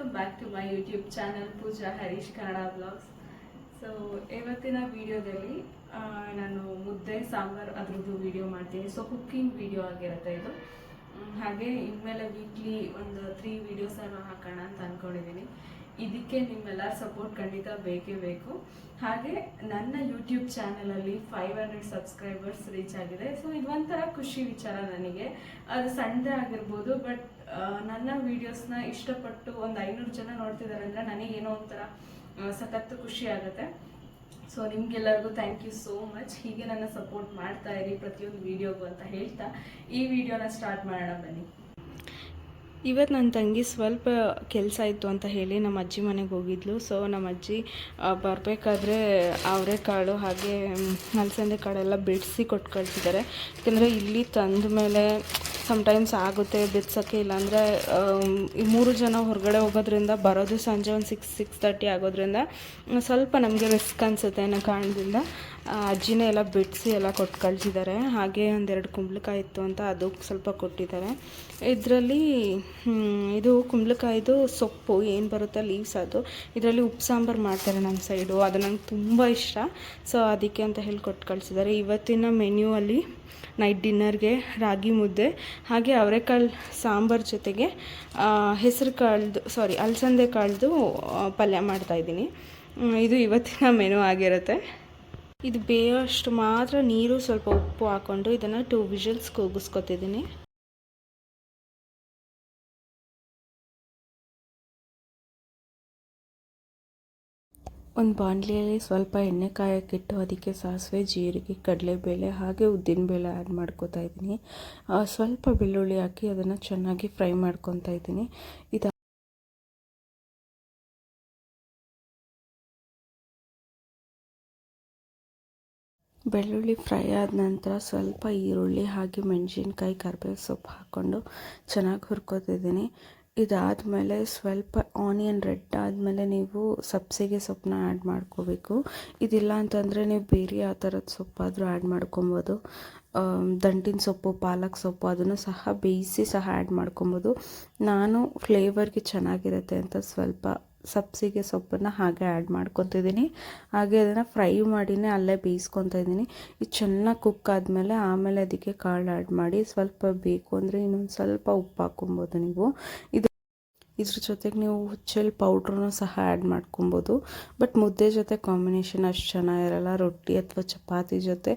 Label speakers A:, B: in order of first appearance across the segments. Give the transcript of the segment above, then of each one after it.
A: Channel Pooja Harish Kannada blogs so ಇವತ್ತಿನ ವಿಡಿಯೋದಲ್ಲಿ ನಾನು ಮುದ್ದೆ ಸಾಂಬಾರು ಅದ್ರದ್ದು ವೀಡಿಯೋ ಮಾಡ್ತೀನಿ. ಸೊ ಕುಕ್ಕಿಂಗ್ ವೀಡಿಯೋ ಆಗಿರುತ್ತೆ ಇದು. ಮ್, ಹಾಗೆ ಇನ್ಮೇಲೆ ವೀಕ್ಲಿ ಒಂದು ತ್ರೀ ವೀಡಿಯೋಸನ್ನು ಹಾಕೋಣ ಅಂತ ಅಂದ್ಕೊಂಡಿದ್ದೀನಿ ಇದಕ್ಕೆ ನಿಮ್ಮೆಲ್ಲರ ಸಪೋರ್ಟ್ ಖಂಡಿತ ಬೇಕೇ ಬೇಕು. ಹಾಗೆ ನನ್ನ ಯೂಟ್ಯೂಬ್ ಚಾನಲಲ್ಲಿ ಫೈವ್ ಹಂಡ್ರೆಡ್ ಸಬ್ಸ್ಕ್ರೈಬರ್ಸ್ ರೀಚ್ ಆಗಿದೆ. ಸೊ ಇದೊಂಥರ ಖುಷಿ ವಿಚಾರ ನನಗೆ. ಅದು ಸಣ್ಣದೇ ಆಗಿರ್ಬೋದು ಬಟ್ ನನ್ನ ವೀಡಿಯೋಸ್ನ ಇಷ್ಟಪಟ್ಟು ಒಂದು ಐನೂರು ಜನ ನೋಡ್ತಿದ್ದಾರೆ ಅಂದರೆ ನನಗೇನೋ ಒಂಥರ ಸಖತ್ತು ಖುಷಿ ಆಗುತ್ತೆ. ಸೊ ನಿಮ್ಗೆಲ್ಲರಿಗೂ ಥ್ಯಾಂಕ್ ಯು ಸೋ ಮಚ್ ಹೀಗೆ ನನ್ನ ಸಪೋರ್ಟ್ ಮಾಡ್ತಾ ಇರಿ ಪ್ರತಿಯೊಂದು ವಿಡಿಯೋಗೂ ಅಂತ ಹೇಳ್ತಾ, ಈ ವಿಡಿಯೋನ ಸ್ಟಾರ್ಟ್ ಮಾಡೋಣ ಬನ್ನಿ.
B: ಇವತ್ತು ನನ್ನ ತಂಗಿ ಸ್ವಲ್ಪ ಕೆಲಸ ಇತ್ತು ಅಂತ ಹೇಳಿ ನಮ್ಮ ಅಜ್ಜಿ ಮನೆಗೆ ಹೋಗಿದ್ಲು. ಸೊ ನಮ್ಮ ಅಜ್ಜಿ ಬರಬೇಕಾದ್ರೆ ಅವರೆಕಾಳು ಹಾಗೆ ಹಲಸಂದೆ ಕಾಳೆಲ್ಲ ಬಿಡಿಸಿ ಕೊಟ್ಕಳ್ತಿದ್ದಾರೆ ಯಾಕೆಂದರೆ ಇಲ್ಲಿ ತಂದ ಮೇಲೆ ಸಮ್ಟೈಮ್ಸ್ ಆಗುತ್ತೆ ಬಿಡ್ಸೋಕ್ಕೆ ಇಲ್ಲಾಂದರೆ ಈ ಮೂರು ಜನ ಹೊರಗಡೆ ಹೋಗೋದ್ರಿಂದ, ಬರೋದು ಸಂಜೆ ಒಂದು ಸಿಕ್ಸ್ ಸಿಕ್ಸ್ ತರ್ಟಿ ಆಗೋದ್ರಿಂದ, ಸ್ವಲ್ಪ ನಮಗೆ ರಿಸ್ಕ್ ಅನಿಸುತ್ತೆ ಅನ್ನೋ ಕಾರಣದಿಂದ ಅಜ್ಜಿನೇ ಎಲ್ಲ ಬಿಡಿಸಿ ಎಲ್ಲ ಕೊಟ್ಟು ಕಳಿಸಿದ್ದಾರೆ ಹಾಗೆ ಒಂದೆರಡು ಕುಂಬಳಕಾಯಿ ಇತ್ತು ಅಂತ ಅದು ಸ್ವಲ್ಪ ಕೊಟ್ಟಿದ್ದಾರೆ. ಇದರಲ್ಲಿ ಇದು ಕುಂಬಳಕಾಯಿದು ಸೊಪ್ಪು, ಏನು ಬರುತ್ತೆ ಲೀವ್ಸ್ ಅದು. ಇದರಲ್ಲಿ ಉಪ್ಪು ಸಾಂಬಾರು ಮಾಡ್ತಾರೆ ನಮ್ಮ ಸೈಡು ಅದು ನಂಗೆ ತುಂಬ ಇಷ್ಟ. ಸೊ ಅದಕ್ಕೆ ಅಂತ ಹೇಳಿ ಕೊಟ್ಟು ಕಳಿಸಿದ್ದಾರೆ ಇವತ್ತಿನ ಮೆನ್ಯೂ ಅಲ್ಲಿ ನೈಟ್ ಡಿನ್ನರ್ಗೆ ರಾಗಿ ಮುದ್ದೆ ಹಾಗೆ ಅವರೆಕಾಳು ಸಾಂಬಾರು ಜೊತೆಗೆ ಹೆಸರು ಕಾಳ್ದು ಸಾರಿ ಅಲಸಂದೆ ಕಾಳ್ದು ಪಲ್ಯ ಮಾಡ್ತಾಯಿದ್ದೀನಿ ಇದು ಇವತ್ತಿನ ಮೆನು ಆಗಿರುತ್ತೆ. ಇದು ಬೇಯೋಷ್ಟು ಮಾತ್ರ ನೀರು ಸ್ವಲ್ಪ ಉಪ್ಪು ಹಾಕ್ಕೊಂಡು ಇದನ್ನು ಟೂ ವಿಷಲ್ಸ್ ಕೂಗಿಸ್ಕೊತಿದ್ದೀನಿ. ಒಂದು ಬಾಣಲಿಯಲ್ಲಿ ಸ್ವಲ್ಪ ಎಣ್ಣೆ ಕಾಯಕ್ಕಿಟ್ಟು ಅದಕ್ಕೆ ಸಾಸಿವೆ, ಜೀರಿಗೆ, ಕಡಲೆಬೇಳೆ ಹಾಗೆ ಉದ್ದಿನಬೇಳೆ ಆ್ಯಡ್ ಮಾಡ್ಕೊತಾ ಇದ್ದೀನಿ. ಸ್ವಲ್ಪ ಬೆಳ್ಳುಳ್ಳಿ ಹಾಕಿ ಅದನ್ನು ಚೆನ್ನಾಗಿ ಫ್ರೈ ಮಾಡ್ಕೊತಾ ಇದ್ದೀನಿ. ಇದು ಬೆಳ್ಳುಳ್ಳಿ ಫ್ರೈ ಆದ ನಂತರ ಸ್ವಲ್ಪ ಈರುಳ್ಳಿ ಹಾಗೆ ಮೆಣಸಿನ್ಕಾಯಿ ಕರ್ಬೇವು ಸೊಪ್ಪು ಹಾಕ್ಕೊಂಡು ಚೆನ್ನಾಗಿ ಹುರ್ಕೋತಿದ್ದೀನಿ ಇದಾದಮೇಲೆ ಸ್ವಲ್ಪ ಆನಿಯನ್ ರೆಡ್ ಆದಮೇಲೆ ನೀವು ಸಬ್ಸಿಗೆ ಸೊಪ್ಪನ್ನ ಆ್ಯಡ್ ಮಾಡ್ಕೋಬೇಕು. ಇದಿಲ್ಲ ಅಂತಂದರೆ ನೀವು ಬೇರೆ ಯಾವ ಥರದ ಸೊಪ್ಪಾದರೂ ಆ್ಯಡ್ ಮಾಡ್ಕೊಬೋದು. ದಂಟಿನ ಸೊಪ್ಪು, ಪಾಲಕ್ ಸೊಪ್ಪು ಅದನ್ನು ಸಹ ಬೇಯಿಸಿ ಸಹ ಆ್ಯಡ್ ಮಾಡ್ಕೊಬೋದು. ನಾನು ಫ್ಲೇವರ್ಗೆ ಚೆನ್ನಾಗಿರುತ್ತೆ ಅಂತ ಸ್ವಲ್ಪ ಸಬ್ಸಿಗೆ ಸೊಪ್ಪನ್ನು ಹಾಗೆ ಆ್ಯಡ್ ಮಾಡ್ಕೊತಿದ್ದೀನಿ. ಹಾಗೆ ಅದನ್ನು ಫ್ರೈ ಮಾಡಿನೇ ಅಲ್ಲೇ ಬೇಯಿಸ್ಕೊತಾ ಇದ್ದೀನಿ. ಇದು ಚೆನ್ನಾಗಿ ಕುಕ್ ಆದಮೇಲೆ ಆಮೇಲೆ ಅದಕ್ಕೆ ಕಾಳು ಆ್ಯಡ್ ಮಾಡಿ ಸ್ವಲ್ಪ ಬೇಕು ಅಂದರೆ ಇನ್ನೊಂದು ಸ್ವಲ್ಪ ಉಪ್ಪು ಹಾಕ್ಕೊಬೋದು ನೀವು. ಇದು ಇದ್ರ ಜೊತೆಗೆ ನೀವು ಹುಚ್ಚೆಳ್ಳು ಪೌಡ್ರನ್ನು ಸಹ ಆ್ಯಡ್ ಮಾಡ್ಕೊಬೋದು. ಬಟ್ ಮುದ್ದೆ ಜೊತೆ ಕಾಂಬಿನೇಷನ್ ಅಷ್ಟು ಚೆನ್ನಾಗಿರಲ್ಲ. ರೊಟ್ಟಿ ಅಥವಾ ಚಪಾತಿ ಜೊತೆ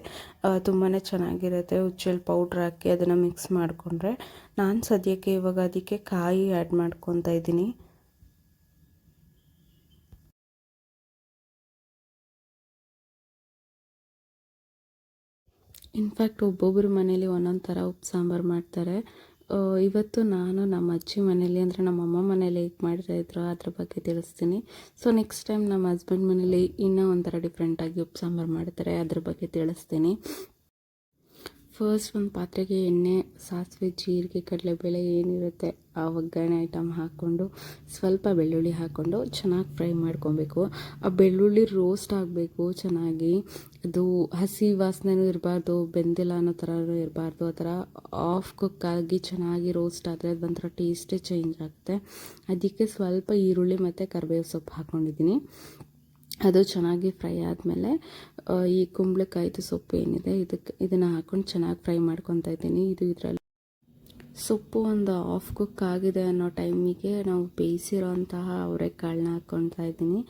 B: ತುಂಬಾ ಚೆನ್ನಾಗಿರುತ್ತೆ ಹುಚ್ಚೆಳ್ಳು ಪೌಡ್ರ್ ಹಾಕಿ ಅದನ್ನು ಮಿಕ್ಸ್ ಮಾಡಿಕೊಂಡ್ರೆ. ನಾನು ಸದ್ಯಕ್ಕೆ ಇವಾಗ ಅದಕ್ಕೆ ಕಾಯಿ ಆ್ಯಡ್ ಮಾಡ್ಕೊತಾ ಇದ್ದೀನಿ. ಇನ್ಫ್ಯಾಕ್ಟ್ ಒಬ್ಬೊಬ್ಬರ ಮನೇಲಿ ಒಂದೊಂದು ಥರ ಉಪ್ಪು ಸಾಂಬಾರು ಮಾಡ್ತಾರೆ. ಇವತ್ತು ನಾನು ನಮ್ಮ ಅಜ್ಜಿ ಮನೇಲಿ ಅಂದರೆ ನಮ್ಮ ಅಮ್ಮ ಮನೇಲಿ ಹೇಗೆ ಮಾಡ್ತಾಯಿದ್ರು ಅದ್ರ ಬಗ್ಗೆ ತಿಳಿಸ್ತೀನಿ. ಸೊ ನೆಕ್ಸ್ಟ್ ಟೈಮ್ ನಮ್ಮ ಹಸ್ಬೆಂಡ್ ಮನೇಲಿ ಇನ್ನೂ ಒಂಥರ ಡಿಫ್ರೆಂಟಾಗಿ ಉಪ್ಪು ಸಾಂಬಾರು ಮಾಡ್ತಾರೆ ಅದ್ರ ಬಗ್ಗೆ ತಿಳಿಸ್ತೀನಿ. ಫಸ್ಟ್ ಒಂದು ಪಾತ್ರೆಗೆ ಎಣ್ಣೆ, ಸಾಸಿವೆ, ಜೀರಿಗೆ, ಕಡಲೆಬೇಳೆ ಏನಿರುತ್ತೆ, ಆ ಒಗ್ಗರಣೆ ಐಟಮ್ ಹಾಕ್ಕೊಂಡು, ಸ್ವಲ್ಪ ಬೆಳ್ಳುಳ್ಳಿ ಹಾಕ್ಕೊಂಡು ಚೆನ್ನಾಗಿ ಫ್ರೈ ಮಾಡ್ಕೊಬೇಕು. ಆ ಬೆಳ್ಳುಳ್ಳಿ ರೋಸ್ಟ್ ಆಗಬೇಕು, ಚೆನ್ನಾಗಿ. ಅದು ಹಸಿ ವಾಸನೆನೂ ಇರಬಾರ್ದು, ಬೆಂದಿಲ್ಲ ಅನ್ನೋ ಥರನೂ ಇರಬಾರ್ದು. ಆ ಥರ ಆಫ್ ಕುಕ್ ಆಗಿ ಚೆನ್ನಾಗಿ ರೋಸ್ಟ್ ಆದರೆ ಅದೊಂಥರ ಟೇಸ್ಟೇ ಚೇಂಜ್ ಆಗುತ್ತೆ. ಅದಕ್ಕೆ ಸ್ವಲ್ಪ ಈರುಳ್ಳಿ ಮತ್ತು ಕರಿಬೇವು ಸೊಪ್ಪು ಹಾಕ್ಕೊಂಡಿದ್ದೀನಿ ಅದು ಚೆನ್ನಾಗಿ ಫ್ರೈ ಆದಮೇಲೆ ಈ ಕುಂಬಳಕಾಯಿದು ಸೊಪ್ಪು ಏನಿದೆ ಇದಕ್ಕೆ ಇದನ್ನು ಹಾಕ್ಕೊಂಡು ಚೆನ್ನಾಗಿ ಫ್ರೈ ಮಾಡ್ಕೊತಾ ಇದ್ದೀನಿ. ಇದು ಇದರಲ್ಲಿ ಸೊಪ್ಪು ಒಂದು ಆಫ್ ಕುಕ್ ಆಗಿದೆ ಅನ್ನೋ ಟೈಮಿಗೆ ನಾವು ಬೇಯಿಸಿರೋಂತಹ ಅವರೆಕಾಳನ್ನ ಹಾಕ್ಕೊತಾ ಇದ್ದೀನಿ.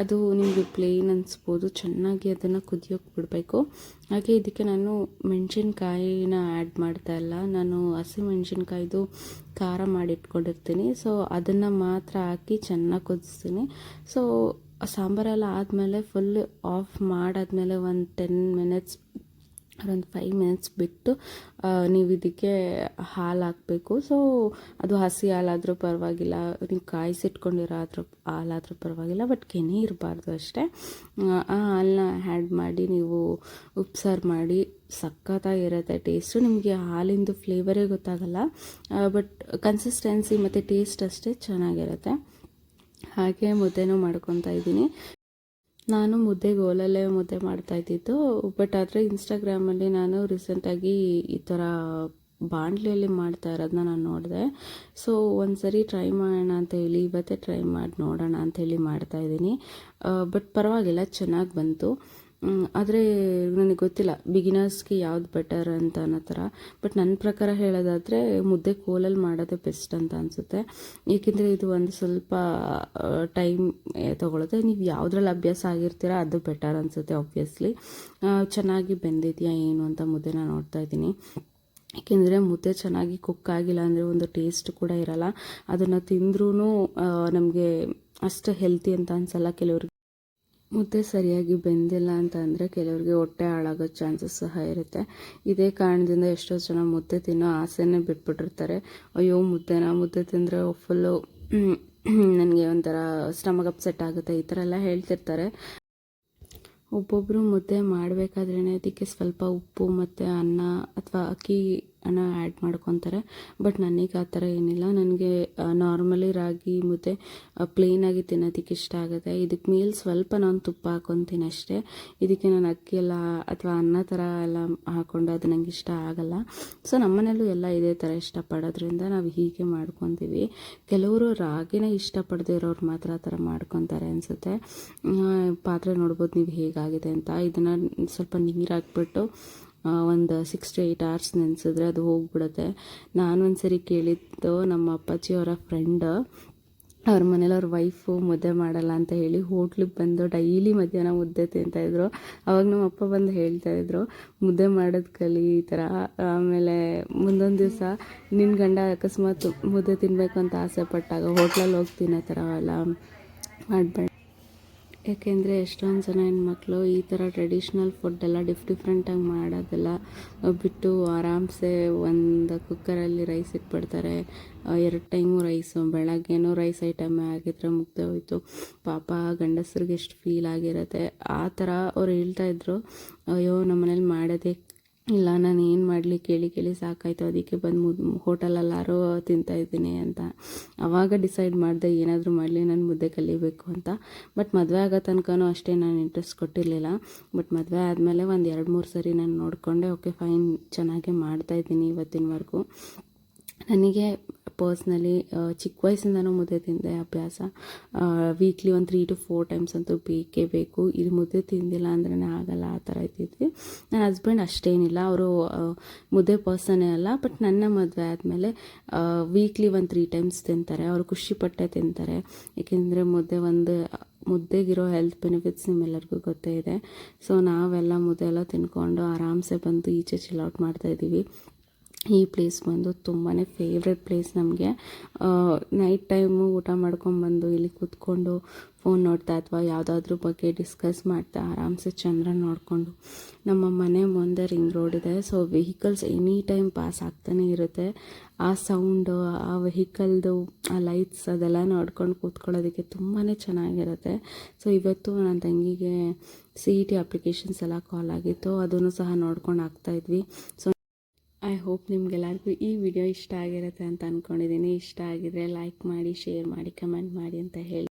B: ಅದು ನಿಮಗೆ ಪ್ಲೇನ್ ಅನಿಸ್ಬೋದು. ಚೆನ್ನಾಗಿ ಅದನ್ನು ಕುದಿಯೋಕೆ ಬಿಡಬೇಕು. ಹಾಗೆ ಇದಕ್ಕೆ ನಾನು ಮೆಣಸಿನ್ಕಾಯಿನ ಆ್ಯಡ್ ಮಾಡ್ತಾ ಇಲ್ಲ. ನಾನು ಹಸಿ ಮೆಣಸಿನ್ಕಾಯ್ದು ಖಾರ ಮಾಡಿಟ್ಕೊಂಡಿರ್ತೀನಿ. ಸೊ ಅದನ್ನು ಮಾತ್ರ ಹಾಕಿ ಚೆನ್ನಾಗಿ ಕುದಿಸ್ತೀನಿ. ಸೊ ಸಾಂಬಾರೆಲ್ಲ ಆದಮೇಲೆ ಫುಲ್ ಆಫ್ ಮಾಡಾದ್ಮೇಲೆ ಒಂದು ಟೆನ್ ಮಿನಿಟ್ಸ್ ಒಂದು ಫೈವ್ ಮಿನಿಟ್ಸ್ ಬಿಟ್ಟು ನೀವು ಇದಕ್ಕೆ ಹಾಲು ಹಾಕಬೇಕು. ಸೊ ಅದು ಹಸಿ ಹಾಲಾದರೂ ಪರವಾಗಿಲ್ಲ. ನೀವು ಕಾಯಿಸಿಟ್ಕೊಂಡಿರೋ ಆದರೂ ಹಾಲಾದರೂ ಪರವಾಗಿಲ್ಲ. ಬಟ್ ಕೆನೆ ಇರಬಾರ್ದು ಅಷ್ಟೇ. ಆ ಹಾಲನ್ನ ಹ್ಯಾಡ್ ಮಾಡಿ ನೀವು ಉಪ್ಸಾರು ಮಾಡಿ, ಸಖತ್ತಾಗಿರುತ್ತೆ ಟೇಸ್ಟು ನಿಮಗೆ ಹಾಲಿಂದು ಫ್ಲೇವರೇ ಗೊತ್ತಾಗಲ್ಲ. ಬಟ್ ಕನ್ಸಿಸ್ಟೆನ್ಸಿ ಮತ್ತು ಟೇಸ್ಟ್ ಅಷ್ಟೇ ಚೆನ್ನಾಗಿರುತ್ತೆ. ಹಾಗೆ ಮುದ್ದೆನೂ ಮಾಡ್ಕೊತಾ ಇದ್ದೀನಿ. ನಾನು ಮುದ್ದೆ ಗೋಲಲ್ಲೇ ಮುದ್ದೆ ಮಾಡ್ತಾ ಇದ್ದಿದ್ದು. ಬಟ್ ಆದರೆ ಇನ್ಸ್ಟಾಗ್ರಾಮಲ್ಲಿ ನಾನು ರೀಸೆಂಟಾಗಿ ಈ ಥರ ಬಾಣಲೆಯಲ್ಲಿ ಮಾಡ್ತಾ ಇರೋದನ್ನ ನಾನು ನೋಡಿದೆ. ಸೊ ಒಂದು ಸರಿ ಟ್ರೈ ಮಾಡೋಣ ಅಂತ ಹೇಳಿ, ಇವತ್ತೇ ಟ್ರೈ ಮಾಡಿ, ನೋಡೋಣ ಅಂತ ಹೇಳಿ ಮಾಡ್ತಾಯಿದ್ದೀನಿ ಬಟ್ ಪರವಾಗಿಲ್ಲ, ಚೆನ್ನಾಗಿ ಬಂತು. ಆದರೆ ನನಗೆ ಗೊತ್ತಿಲ್ಲ. ಬಿಗಿನರ್ಸ್ಗೆ ಯಾವ್ದು ಬೆಟರ್ ಅಂತ ಅನ್ನೋ ಥರ. ಬಟ್ ನನ್ನ ಪ್ರಕಾರ ಹೇಳೋದಾದರೆ ಮುದ್ದೆ ಕೋಲಲ್ಲಿ ಮಾಡೋದೇ ಬೆಸ್ಟ್ ಅಂತ ಅನಿಸುತ್ತೆ. ಏಕೆಂದರೆ ಇದು ಒಂದು ಸ್ವಲ್ಪ ಟೈಮ್ ತೊಗೊಳುತ್ತೆ ನೀವು ಯಾವುದ್ರಲ್ಲಿ ಅಭ್ಯಾಸ ಆಗಿರ್ತೀರ ಅದು ಬೆಟರ್ ಅನಿಸುತ್ತೆ ಆಬ್ವಿಯಸ್ಲಿ ಚೆನ್ನಾಗಿ ಬೆಂದಿದೆಯಾ ಏನು ಅಂತ ಮುದ್ದೆನ ನೋಡ್ತಾ ಇದ್ದೀನಿ. ಏಕೆಂದರೆ ಮುದ್ದೆ ಚೆನ್ನಾಗಿ ಕುಕ್ ಆಗಿಲ್ಲ ಅಂದರೆ ಒಂದು ಟೇಸ್ಟ್ ಕೂಡ ಇರಲ್ಲ. ಅದನ್ನು ತಿಂದ್ರೂ ನಮಗೆ ಅಷ್ಟು ಹೆಲ್ತಿ ಅಂತ ಅನಿಸಲ್ಲ. ಕೆಲವ್ರಿಗೆ ಮುದ್ದೆ ಸರಿಯಾಗಿ ಬೆಂದಿಲ್ಲ ಅಂತ ಅಂದರೆ ಕೆಲವರಿಗೆ ಹೊಟ್ಟೆ ಹಾಳಾಗೋ ಚಾನ್ಸಸ್ ಸಹ ಇರುತ್ತೆ. ಇದೇ ಕಾರಣದಿಂದ ಎಷ್ಟೋ ಜನ ಮುದ್ದೆ ತಿನ್ನೋ ಆಸೆನೇ ಬಿಟ್ಬಿಟ್ಟಿರ್ತಾರೆ. ಅಯ್ಯೋ, ಮುದ್ದೆನ, ಮುದ್ದೆ ತಿಂದರೆ ಫುಲ್ಲು ನನಗೆ ಒಂಥರ ಸ್ಟಮಕ್ ಅಪ್ಸೆಟ್ ಆಗುತ್ತೆ, ಈ ಥರ ಎಲ್ಲ ಹೇಳ್ತಿರ್ತಾರೆ. ಒಬ್ಬೊಬ್ಬರು ಮುದ್ದೆ ಮಾಡಬೇಕಾದ್ರೇ ಅದಕ್ಕೆ ಸ್ವಲ್ಪ ಉಪ್ಪು ಮತ್ತು ಅನ್ನ ಅಥವಾ ಅಕ್ಕಿ ಅನ್ನ ಆ್ಯಡ್ ಮಾಡ್ಕೊತಾರೆ. ಬಟ್ ನನಗೆ ಆ ಥರ ಏನಿಲ್ಲ. ನನಗೆ ನಾರ್ಮಲಿ ರಾಗಿ ಮುದ್ದೆ ಪ್ಲೇನಾಗಿ ತಿನ್ನೋದಕ್ಕೆ ಇಷ್ಟ ಆಗುತ್ತೆ. ಇದಕ್ಕೆ ಮೇಲೆ ಸ್ವಲ್ಪ ನಾನು ತುಪ್ಪ ಹಾಕೊತೀನಿ ಅಷ್ಟೇ. ಇದಕ್ಕೆ ನಾನು ಅಕ್ಕಿ ಎಲ್ಲ ಅಥವಾ ಅನ್ನ ಥರ ಎಲ್ಲ ಹಾಕ್ಕೊಂಡು ಅದು ನನಗೆ ಇಷ್ಟ ಆಗಲ್ಲ. ಸೊ ನಮ್ಮನೇಲೂ ಎಲ್ಲ ಇದೇ ಥರ ಇಷ್ಟಪಡೋದ್ರಿಂದ ನಾವು ಹೀಗೆ ಮಾಡ್ಕೊತೀವಿ. ಕೆಲವರು ರಾಗಿನ ಇಷ್ಟಪಡದೇ ಇರೋರು ಮಾತ್ರ ಆ ಥರ ಮಾಡ್ಕೊತಾರೆ ಅನಿಸುತ್ತೆ. ಪಾತ್ರೆ ನೋಡ್ಬೋದು ನೀವು ಹೇಗಾಗಿದೆ ಅಂತ. ಇದನ್ನು ಸ್ವಲ್ಪ ನೀರು ಹಾಕ್ಬಿಟ್ಟು ಒಂದು ಸಿಕ್ಸ್ ಟು ಏಯ್ಟ್ ಅವರ್ಸ್ ನೆನೆಸಿದ್ರೆ ಅದು ಹೋಗ್ಬಿಡುತ್ತೆ. ನಾನು ಒಂದು ಸರಿ ಕೇಳಿದ್ದು ನಮ್ಮ ಅಪ್ಪಾಜಿ ಅವರ ಫ್ರೆಂಡ್ ಅವ್ರ ಮನೇಲಿ ಅವ್ರ ವೈಫು ಮುದ್ದೆ ಮಾಡಲ್ಲ ಅಂತ ಹೇಳಿ ಹೋಟ್ಲಿಗೆ ಬಂದು ಡೈಲಿ ಮಧ್ಯಾಹ್ನ ಮುದ್ದೆ ತಿಂತಾಯಿದ್ರು ಅವಾಗ ನಮ್ಮ ಅಪ್ಪ ಬಂದು ಹೇಳ್ತಾಯಿದ್ರು ಮುದ್ದೆ ಮಾಡೋದು ಕಲಿ ಈ ಥರ ಆಮೇಲೆ ಮುಂದೊಂದು ದಿವಸ ನಿನ್ನ ಗಂಡ ಅಕಸ್ಮಾತ್ ಮುದ್ದೆ ತಿನ್ನಬೇಕು ಅಂತ ಆಸೆ ಪಟ್ಟಾಗ ಹೋಟ್ಲಲ್ಲಿ ಹೋಗಿ ತಿನ್ನೋ ಥರ ಎಲ್ಲ ಮಾಡಬೇಡ ಏಕೆಂದರೆ ಎಷ್ಟೊಂದು ಜನ ಹೆಣ್ಮಕ್ಳು ಈ ಥರ ಟ್ರೆಡಿಷ್ನಲ್ ಫುಡ್ಡೆಲ್ಲ ಡಿಫ್ ಡಿಫ್ರೆಂಟಾಗಿ ಮಾಡೋದೆಲ್ಲ ಬಿಟ್ಟು ಆರಾಮ್ಸೆ ಒಂದು ಕುಕ್ಕರಲ್ಲಿ ರೈಸ್ ಇಟ್ಬಿಡ್ತಾರೆ. ಎರಡು ಟೈಮು ರೈಸು ಬೆಳಗ್ಗೆನೂ ರೈಸ್ ಐಟಮ್ ಆಗಿದ್ರೆ ಮುಗ್ದೆ ಹೋಯಿತು. ಪಾಪ ಗಂಡಸ್ರಿಗೆ ಎಷ್ಟು ಫೀಲ್ ಆಗಿರುತ್ತೆ. ಆ ಥರ ಅವ್ರು ಹೇಳ್ತಾಯಿದ್ರು ಅಯ್ಯೋ ನಮ್ಮ ಮನೇಲಿ ಮಾಡೋದೇ ಇಲ್ಲ, ನಾನು ಏನು ಮಾಡಲಿ ಕೇಳಿ ಕೇಳಿ ಸಾಕಾಯಿತು. ಅದಕ್ಕೆ ಬಂದು ಮುದ್ ಹೋಟೆಲಲ್ಲಾರೋ ತಿಂತಾಯಿದ್ದೀನಿ ಅಂತ. ಆವಾಗ ಡಿಸೈಡ್ ಮಾಡಿದೆ ಏನಾದರೂ ಮಾಡಲಿ, ನಾನು ಮುದ್ದೆ ಕಲಿಬೇಕು ಅಂತ. ಬಟ್ ಮದುವೆ ಆಗೋ ತನಕನೂ ಅಷ್ಟೇ ನಾನು ಇಂಟ್ರೆಸ್ಟ್ ಕೊಟ್ಟಿರಲಿಲ್ಲ. ಬಟ್ ಮದುವೆ ಆದಮೇಲೆ ಒಂದು ಎರಡು ಮೂರು ಸರಿ ನಾನು ನೋಡಿಕೊಂಡೆ ಓಕೆ ಫೈನ್ ಚೆನ್ನಾಗೇ ಮಾಡ್ತಾಯಿದ್ದೀನಿ ಇವತ್ತಿನವರೆಗೂ. ನನಗೆ ಪರ್ಸ್ನಲಿ ಚಿಕ್ಕ ವಯಸ್ಸಿಂದನೂ ಮುದ್ದೆ ತಿಂದೆ ಅಭ್ಯಾಸ. ವೀಕ್ಲಿ ಒಂದು ತ್ರೀ ಟು ಫೋರ್ ಟೈಮ್ಸ್ ಅಂತೂ ಬೇಕೇ ಬೇಕು. ಇದು ಮುದ್ದೆ ತಿಂದಿಲ್ಲ ಅಂದ್ರೆ ಆಗಲ್ಲ, ಆ ಥರ ಇದ್ದಿದ್ವಿ ನನ್ನ ಹಸ್ಬೆಂಡ್ ಅಷ್ಟೇನಿಲ್ಲ. ಅವರು ಮುದ್ದೆ ಪರ್ಸನೇ ಅಲ್ಲ ಬಟ್ ನನ್ನ ಮದುವೆ ಆದಮೇಲೆ ವೀಕ್ಲಿ ಒಂದು ತ್ರೀ ಟೈಮ್ಸ್ ತಿಂತಾರೆ. ಅವರು ಖುಷಿಪಟ್ಟೆ ತಿಂತಾರೆ. ಏಕೆಂದರೆ ಮುದ್ದೆ ಒಂದು, ಮುದ್ದೆಗಿರೋ ಹೆಲ್ತ್ ಬೆನಿಫಿಟ್ಸ್ ನಿಮ್ಮೆಲ್ಲರಿಗೂ ಗೊತ್ತೇ ಇದೆ. ಸೊ ನಾವೆಲ್ಲ ಮುದ್ದೆ ಎಲ್ಲ ತಿನ್ಕೊಂಡು ಆರಾಮ್ಸೆ ಬಂದು ಈಚೆ ಚಿಲ್ಔಟ್ ಮಾಡ್ತಾಯಿದ್ದೀವಿ ಈ ಪ್ಲೇಸ್ ಬಂದು ತುಂಬಾ ಫೇವ್ರೆಟ್ ಪ್ಲೇಸ್ ನಮಗೆ. ನೈಟ್ ಟೈಮು ಊಟ ಮಾಡ್ಕೊಂಬಂದು ಇಲ್ಲಿ ಕೂತ್ಕೊಂಡು ಫೋನ್ ನೋಡ್ತಾ ಅಥವಾ ಯಾವುದಾದ್ರೂ ಬಗ್ಗೆ ಡಿಸ್ಕಸ್ ಮಾಡ್ತಾ ಆರಾಮ್ಸೆ ಚಂದ್ರ ನೋಡಿಕೊಂಡು. ನಮ್ಮ ಮನೆ ಮುಂದೆ ರಿಂಗ್ ರೋಡ್ ಇದೆ. So vehicles any time pass ಆಗ್ತಾನೆ ಇರುತ್ತೆ. ಆ ಸೌಂಡು ಆ ವೆಹಿಕಲ್ದು ಆ ಲೈಟ್ಸ್ ಅದೆಲ್ಲ ನೋಡ್ಕೊಂಡು ಕೂತ್ಕೊಳ್ಳೋದಕ್ಕೆ ತುಂಬಾ ಚೆನ್ನಾಗಿರುತ್ತೆ. ಸೊ ಇವತ್ತು ನನ್ನ ತಂಗಿಗೆ ಸಿ ಇ ಟಿ ಅಪ್ಲಿಕೇಶನ್ಸ್ ಎಲ್ಲ ಕಾಲ್ ಆಗಿತ್ತು. ಅದನ್ನು ಸಹ ನೋಡ್ಕೊಂಡು ಆಗ್ತಾಯಿದ್ವಿ ಸೊ ಐ ಹೋಪ್ ನಿಮಗೆಲ್ಲರಿಗೂ ಈ ವಿಡಿಯೋ ಇಷ್ಟ ಆಗಿರುತ್ತೆ ಅಂತ ಅಂದ್ಕೊಂಡಿದ್ದೀನಿ ಇಷ್ಟ ಆಗಿದ್ರೆ ಲೈಕ್ ಮಾಡಿ ಶೇರ್ ಮಾಡಿ ಕಮೆಂಟ್ ಮಾಡಿ ಅಂತ ಹೇಳಿ.